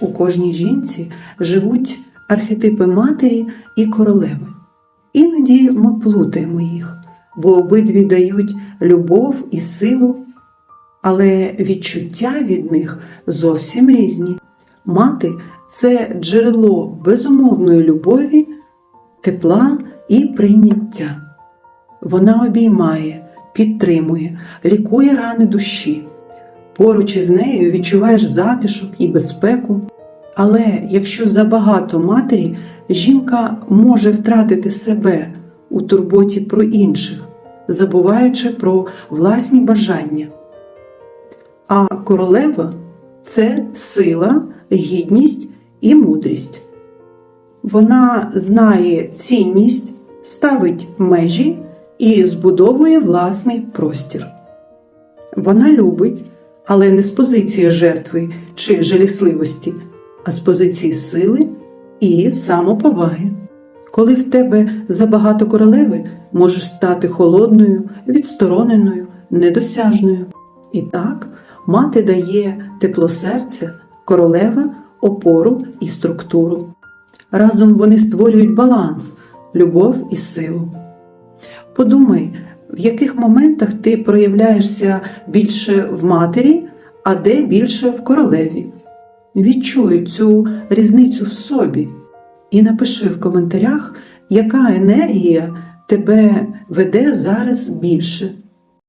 У кожній жінці живуть архетипи матері і королеви. Іноді ми плутаємо їх, бо обидві дають любов і силу, але відчуття від них зовсім різні. Мати це джерело безумовної любові, тепла і прийняття. Вона обіймає, підтримує, лікує рани душі. Поруч із нею відчуваєш затишок і безпеку. Але якщо забагато матері, жінка може втратити себе у турботі про інших, забуваючи про власні бажання. А королева це сила, гідність і мудрість. Вона знає цінність, ставить межі і збудовує власний простір. Вона любить, але не з позиції жертви чи жалісливості, а з позиції сили і самоповаги. Коли в тебе забагато королеви, можеш стати холодною, відстороненою, недосяжною. І так, мати дає тепло серця, королева опору і структуру. Разом вони створюють баланс, любов і силу. Подумай, в яких моментах ти проявляєшся більше в матері, а де більше в королеві. Відчуй цю різницю в собі і напиши в коментарях, яка енергія тебе веде зараз більше.